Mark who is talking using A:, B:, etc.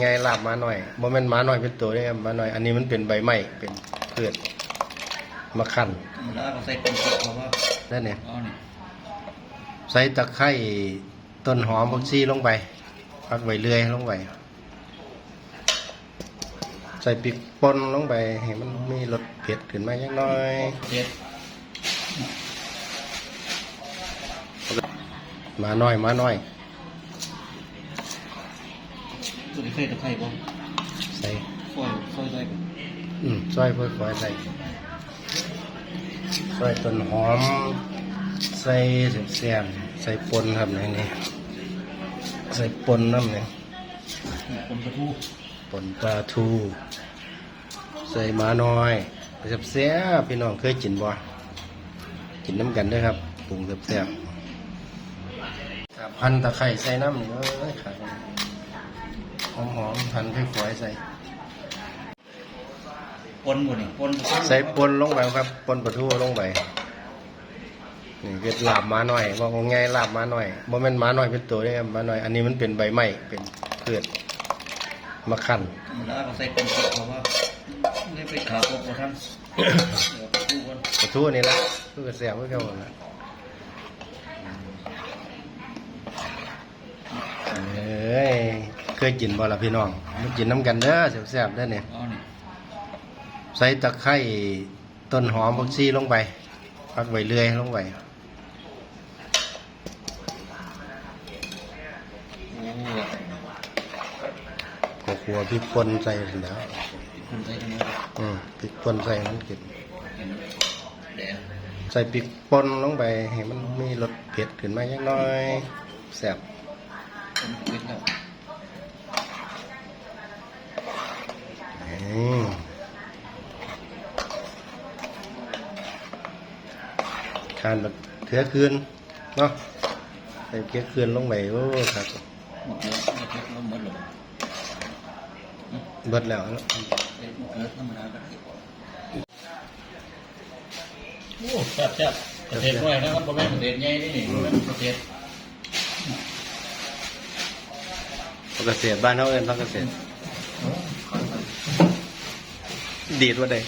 A: ไงลาบมาหน่อยบ่แม่นมาหน่อยเป็นตัวเด้ครับมาหน่อย อันนี้มันเป็นใบไม้เป็นพืชมะขัน
B: แล้วเราใส่เป็นกระเพราว่า
A: นั่นเนี่ย
B: อ๋อนี่
A: ใส่ตะไคร้ต้นหอมผักชีลงไปพักไว้เรื่อยลงไปใส่พริกป่นลงไปให้มันมีรสเผ็ดขึ้นมาจักหน่อย
B: เจ็ด
A: มาหน่อยมาหน่อย
B: ตัวนี้ใส่ตะไคร้บ่
A: ใส่
B: ซอยซอยได้บ่
A: อืมซอยเพื่อฝอยใส่ซอยต้นหอม ใส่เสียมๆใส่ปนครับในนี้ใส่ปนน้ำเนี่ย
B: คนกระทู
A: ปนปลาทู ใส่หมาน้อยเสียบๆพี่น้องเคยกินบ่กินน้ำกันเด้วยครับปรุงเสียบๆครับพันตะไคร้ใส่น้ำนี่เอ้ยครับ หอมหอมๆพันไผ่ฝอยใส่
B: ปนบ่นี่ปน
A: ใส่ปนลงไปครับปนปลาทูลงไปนี่คือลาบหมาหน่อยบอกง่ายๆลาบหมาหน่อยบ่แม่นหมาหน่อยเป็นตัวเด้ครับหมาหน่อย อันนี้มันเป็นใบไม้เป็นพืชมะขัน
B: แล้วเราใส่เป็นกระเพราว่านี่ไปขาวกบ่ทันเดี๋ยวกระทูก่อน
A: ปลาทูนี่ละลูกกระแสบเพื่อเขาหมดละเอ้ยเค ยกินบ่ล่ะพี่น้องมากินน้ำกันเด้อแซ่บๆเด้อเนี่ย
B: อ๋อนี่
A: ใส่ตะไคร้ต้นหอมผักชีลงไปพักไว้เรื่อยลงไป
B: โอ้
A: ก็ขัวพริกป่นใส่แล้ว
B: คนใส่กันเยอะ
A: อืมพริกป่นใส่มันกิน
B: เห็นแดง
A: ใส่พริกป่นลงไปให้มันมีรสเผ็ดขึ้นมาจักหน้อยแซ่บ
B: คนเผ็ดแล้ว
A: อืมทานแบบเถือคืนเนาะใส่เถือคืนลงไปโอ้ครับ
B: หมดแล้วหมดแล้วหมดแล้ว
A: เบิดแล้ว
B: เอ้ยหมดแล้วธรรมดาก็ได้โอ้แซ่บแซ่บกระเทียมด้วยนะมันบ่แม่นกระเทียมใหญ่นี่นี่มันกระเทียม
A: พักเกษตรบ้านเขาเอินพักเกษตรดีดว่าได้